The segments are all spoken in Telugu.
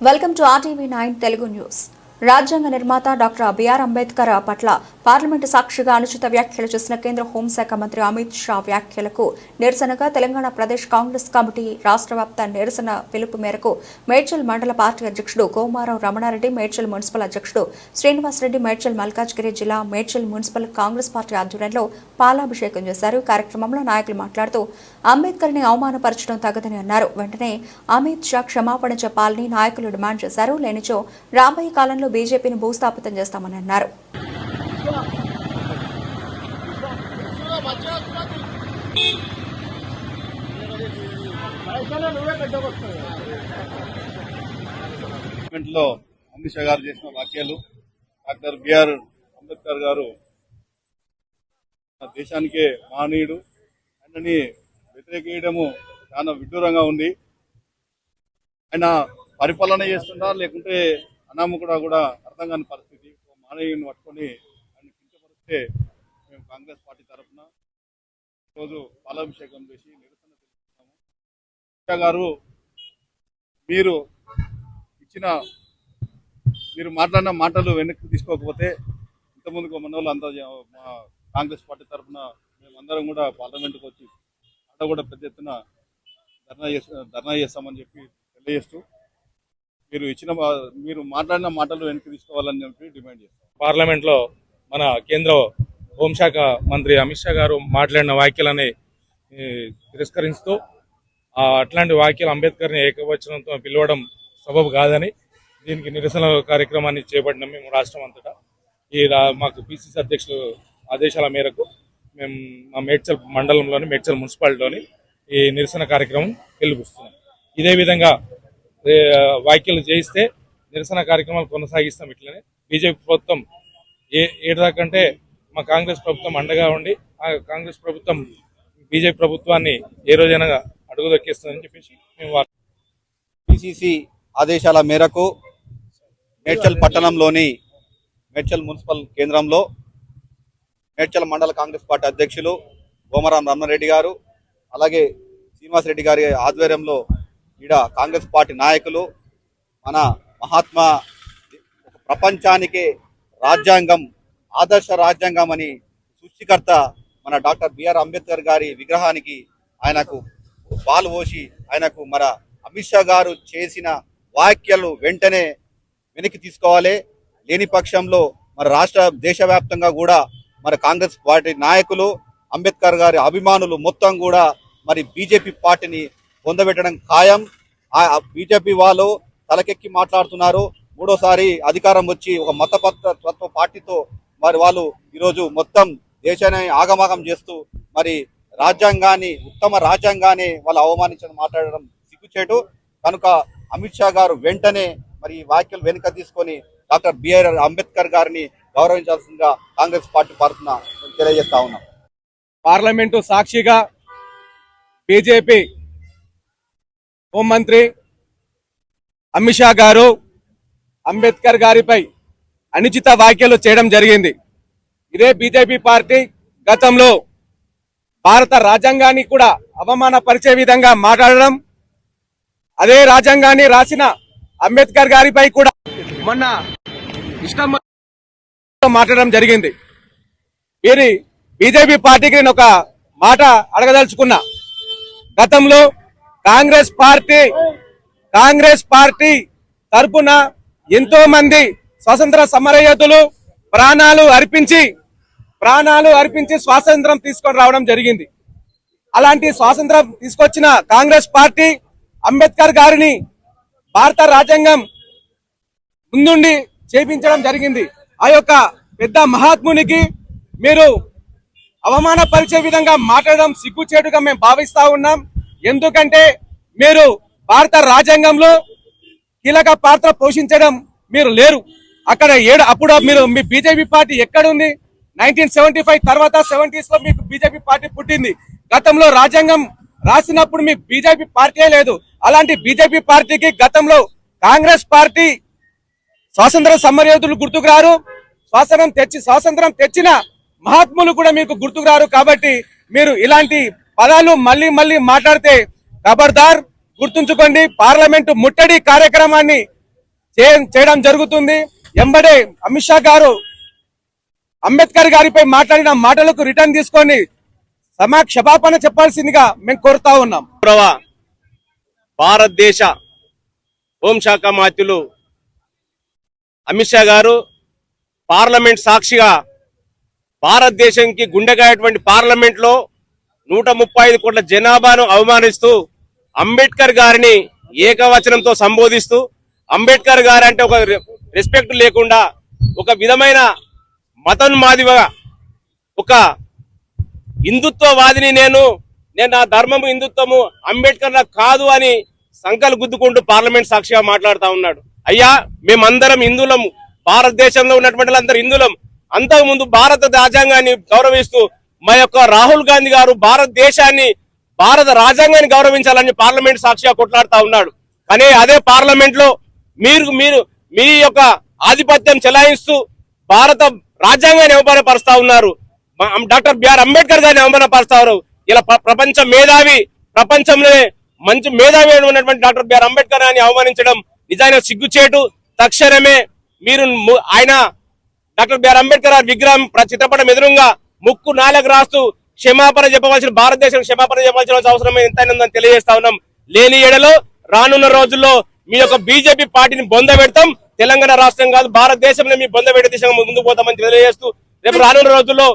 Welcome to RTV nine Telugu news రాజ్యాంగ నిర్మాత డాక్టర్ బిఆర్ అంబేద్కర్ పట్ల పార్లమెంటు సాక్షిగా అనుచిత వ్యాఖ్యలు చేసిన కేంద్ర హోంశాఖ మంత్రి అమిత్ షా వ్యాఖ్యలకు నిరసనగా తెలంగాణ ప్రదేశ్ కాంగ్రెస్ కమిటీ రాష్ట్ర వ్యాప్త నిరసన పిలుపు మేరకు మేడ్చల్ మండల పార్టీ అధ్యక్షుడు గోమారావు రమణారెడ్డి మేడ్చల్ మున్సిపల్ అధ్యక్షుడు శ్రీనివాసరెడ్డి మేడ్చల్ మల్కాజ్గిరి జిల్లా మేడ్చల్ మున్సిపల్ కాంగ్రెస్ పార్టీ ఆధ్వర్యంలో పాలాభిషేకం చేశారు. కార్యక్రమంలో నాయకులు మాట్లాడుతూ అంబేద్కర్ని అవమానపరచడం తగదని అన్నారు. వెంటనే అమిత్ షా క్షమాపణ చెప్పాలని నాయకులు డిమాండ్ చేశారు. లేనిచో రాబోయే కాలంలో బీజేపీని భూస్థాపితం చేస్తామని అన్నారు. లో అమిత్ షా గారు చేసిన వ్యాఖ్యలు డాక్టర్ బిఆర్ అంబేద్కర్ గారు మన దేశానికే మానీయుడు. ఆయనని వ్యతిరేకించడము చాలా విడ్డూరంగా ఉంది. ఆయన పరిపాలన చేస్తుందా లేకుంటే అనామకుడా కూడా అర్థం కాని పరిస్థితి. ఓ పట్టుకొని అంటే మేము కాంగ్రెస్ పార్టీ తరఫున ఈరోజు పాలాభిషేకం చేసి నిరసన తెలుపుతున్నాము. గారు మీరు ఇచ్చిన మీరు మాట్లాడిన మాటలు వెనక్కి తీసుకోకపోతే ఇంతకుముందుకు మన వాళ్ళు అంతా మా కాంగ్రెస్ పార్టీ తరఫున మేమందరం కూడా పార్లమెంట్కి వచ్చి అక్కడ కూడా పెద్ద ఎత్తున ధర్నా చేస్తా ధర్నా చేస్తామని చెప్పి తెలియజేస్తూ మీరు ఇచ్చిన మా- మీరు మాట్లాడిన మాటలు వెనక్కి తీసుకోవాలని చెప్పి డిమాండ్ చేస్తాం. పార్లమెంట్లో మన కేంద్ర హోంశాఖ మంత్రి అమిత్ షా గారు మాట్లాడిన వ్యాఖ్యలని తిరస్కరిస్తూ అట్లాంటి వ్యాఖ్యలు అంబేద్కర్ని ఏకవచనంతో పిలవడం సబబు కాదని దీనికి నిరసన కార్యక్రమాన్ని చేపట్టినాం మేము రాష్ట్రం అంతటా. ఈ మాకు పిసిసి అధ్యక్షులు ఆదేశాల మేరకు మేము మా మేడ్చల్ మండలంలోని మేడ్చల్ మున్సిపాలిటీలోని ఈ నిరసన కార్యక్రమం పిలుపుస్తున్నాం ఇదే విధంగా వ్యాఖ్యలు చేయిస్తే నిరసన కార్యక్రమాలు కొనసాగిస్తాం ఇట్లనే. బీజేపీ ప్రభుత్వం ఏ ఏడాకంటే మా కాంగ్రెస్ ప్రభుత్వం అండగా ఉండి ఆ కాంగ్రెస్ ప్రభుత్వం బీజేపీ ప్రభుత్వాన్ని ఏ రోజైనా అడుగు దక్కిస్తుందని చెప్పేసి మేము పిసిసి ఆదేశాల మేరకు మేడ్చల్ పట్టణంలోని మేడ్చల్ మున్సిపల్ కేంద్రంలో మేడ్చల్ మండల కాంగ్రెస్ పార్టీ అధ్యక్షులు గోమరాం రమణారెడ్డి గారు అలాగే శ్రీనివాసరెడ్డి గారి ఆధ్వర్యంలో ఈడ కాంగ్రెస్ పార్టీ నాయకులు మన మహాత్మా ప్రపంచానికే రాజ్యాంగం ఆదర్శ రాజ్యాంగం అని సృష్టికర్త మన డాక్టర్ బిఆర్ అంబేద్కర్ గారి విగ్రహానికి ఆయనకు పాలు పోసి ఆయనకు మన అమిత్ షా గారు చేసిన వ్యాఖ్యలు వెంటనే వెనక్కి తీసుకోవాలి. లేని పక్షంలో మన రాష్ట్ర దేశవ్యాప్తంగా కూడా మరి కాంగ్రెస్ పార్టీ నాయకులు అంబేద్కర్ గారి అభిమానులు మొత్తం కూడా మరి బీజేపీ పార్టీని పొందబెట్టడం ఖాయం. బీజేపీ వాళ్ళు తలకెక్కి మాట్లాడుతున్నారు. మూడోసారి అధికారం వచ్చి ఒక మతపత్వ పార్టీతో మరి వాళ్ళు ఈరోజు మొత్తం దేశాన్ని ఆగమాగం చేస్తూ మరి రాజ్యాంగాన్ని ఉత్తమ రాజ్యాంగాన్ని వాళ్ళు అవమానించడం మాట్లాడడం సిగ్గుచేటు. కనుక అమిత్ షా గారు వెంటనే మరి ఈ వ్యాఖ్యలు వెనుక తీసుకొని డాక్టర్ బిఆర్ అంబేద్కర్ గారిని గౌరవించాల్సిందిగా కాంగ్రెస్ పార్టీ తరఫున తెలియజేస్తా ఉన్నాం. పార్లమెంటు సాక్షిగా బీజేపీ హోంమంత్రి అమిత్ షా గారు అంబేద్కర్ గారిపై అనుచిత వ్యాఖ్యలు చేయడం జరిగింది. ఇదే బీజేపీ పార్టీ గతంలో భారత రాజ్యాంగాన్ని కూడా అవమానపరిచే విధంగా మాట్లాడడం అదే రాజ్యాంగాన్ని రాసిన అంబేద్కర్ గారిపై కూడా మొన్న ఇష్టం మాట్లాడడం జరిగింది. వీరి బీజేపీ పార్టీకి నేను ఒక మాట అడగదలుచుకున్నా. గతంలో కాంగ్రెస్ పార్టీ కాంగ్రెస్ పార్టీ తరపున ఎంతో మంది స్వాతంత్ర సమరయోధులు ప్రాణాలు అర్పించి ప్రాణాలు అర్పించి స్వాతంత్రం తీసుకొని రావడం జరిగింది. అలాంటి స్వాతంత్రం తీసుకొచ్చిన కాంగ్రెస్ పార్టీ అంబేద్కర్ గారిని భారత రాజ్యాంగం ముందుండి చేపించడం జరిగింది. ఆ యొక్క పెద్ద మహాత్మునికి మీరు అవమానపరిచే విధంగా మాట్లాడడం సిగ్గుచేటుగా మేము భావిస్తా ఉన్నాం. ఎందుకంటే మీరు భారత రాజ్యాంగంలో కీలక పాత్ర పోషించడం మీరు లేరు. అక్కడ ఏడు అప్పుడు మీరు మీ బీజేపీ పార్టీ ఎక్కడ ఉంది నైన్టీన్ సెవెంటీ ఫైవ్ తర్వాత సెవెంటీస్లో మీకు బీజేపీ పార్టీ పుట్టింది. గతంలో రాజ్యాంగం రాసినప్పుడు మీ బీజేపీ పార్టీ లేదు. అలాంటి బీజేపీ పార్టీకి గతంలో కాంగ్రెస్ పార్టీ స్వాతంత్ర సమరయోధులు గుర్తుకు రారు స్వాతంత్రం తెచ్చి స్వాతంత్రం తెచ్చిన మహాత్ములు కూడా మీకు గుర్తుకు రారు కాబట్టి మీరు ఇలాంటి పదాలు మళ్ళీ మళ్ళీ మాట్లాడితే ఖబర్దార్. గుర్తుంచుకోండి పార్లమెంటు ముట్టడి కార్యక్రమాన్ని చేయడం జరుగుతుంది. ఎంబడే అమిత్ షా గారు అంబేద్కర్ గారిపై మాట్లాడిన మాటలకు రిటర్న్ తీసుకొని సమా క్షమాపణ చెప్పాల్సిందిగా మేము కోరుతా ఉన్నాం. ప్రభా భారతదేశ హోంశాఖ మాత్యులు అమిత్ షా గారు పార్లమెంట్ సాక్షిగా భారతదేశంకి గుండెగాయటువంటి పార్లమెంట్లో నూట ముప్పై ఐదు కోట్ల జనాభాను అవమానిస్తూ అంబేద్కర్ గారిని ఏకవచనంతో సంబోధిస్తూ అంబేద్కర్ గారు అంటే ఒక రెస్పెక్ట్ లేకుండా ఒక విధమైన మతోన్మాదిగా ఒక హిందుత్వవాదిని నేను నేను నా ధర్మము హిందుత్వము అంబేద్కర్ నాకు కాదు అని సంకలు గుద్దుకుంటూ పార్లమెంట్ సాక్షిగా మాట్లాడుతూ ఉన్నాడు. అయ్యా మేమందరం హిందువులము భారతదేశంలో ఉన్నటువంటి అందరు హిందువులం. అంతకు ముందు భారత రాజ్యాంగాన్ని గౌరవిస్తూ మా యొక్క రాహుల్ గాంధీ గారు భారతదేశాన్ని భారత రాజ్యాంగాన్ని గౌరవించాలని పార్లమెంట్ సాక్షిగా కొట్లాడుతా ఉన్నాడు. కానీ అదే పార్లమెంట్లో మీరు మీరు మీ యొక్క ఆధిపత్యం చెలాయిస్తూ భారత రాజ్యాంగాన్ని అవమానపరుస్తా ఉన్నారు. డాక్టర్ బిఆర్ అంబేద్కర్ గారిని అవమానపరుస్తారు ఇలా ప్రపంచ మేధావి ప్రపంచంలోనే మంచి మేధావి ఉన్నటువంటి డాక్టర్ బిఆర్ అంబేద్కర్ గారిని అవమానించడం నిజానికి సిగ్గుచేటు. తక్షణమే మీరు ఆయన డాక్టర్ బిఆర్ అంబేద్కర్ గారి విగ్రహం ప్ర- చిత్రపటం ఎదురుగా ముక్కు నాలుగు రాస్తూ క్షమాపణ చెప్పవలసిన భారతదేశం క్షమాపణ చెప్పవలసిన అవసరం ఎంతైనా ఉందని తెలియజేస్తా ఉన్నాం. లేని ఏడలో రానున్న రోజుల్లో మీ యొక్క బీజేపీ పార్టీని బొంద పెడతాం. తెలంగాణ రాష్ట్రం కాదు భారతదేశంలో మీ బొంద పెట్టే దిశగా ముందుకు పోతామని తెలియజేస్తూ రేపు రానున్న రోజుల్లో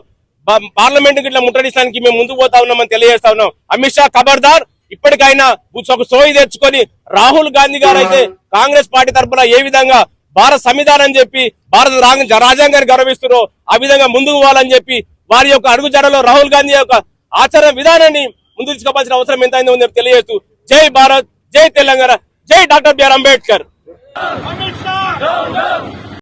పార్లమెంట్ ఇట్లా ముట్టడించడానికి మేము ముందుకు పోతా ఉన్నామని తెలియజేస్తా ఉన్నాం. అమిత్ షా ఖబర్దార్ ఇప్పటికైనా ఒక సోయి తెచ్చుకొని రాహుల్ గాంధీ గారు అయితే కాంగ్రెస్ పార్టీ తరఫున ఏ విధంగా భారత సంవిధానం చెప్పి భారత రాంగ- రాజ్యాంగాన్ని గౌరవిస్తున్నారో ఆ విధంగా ముందుకు పోవాలని చెప్పి వారి యొక్క అడుగుజాడలో రాహుల్ గాంధీ యొక్క ఆచరణ విధానాన్ని ముందు తీసుకోవాల్సిన అవసరం ఎంతైందో ఉందో తెలియజేస్తూ జై భారత్ జై తెలంగాణ జై డాక్టర్ బిఆర్ అంబేద్కర్.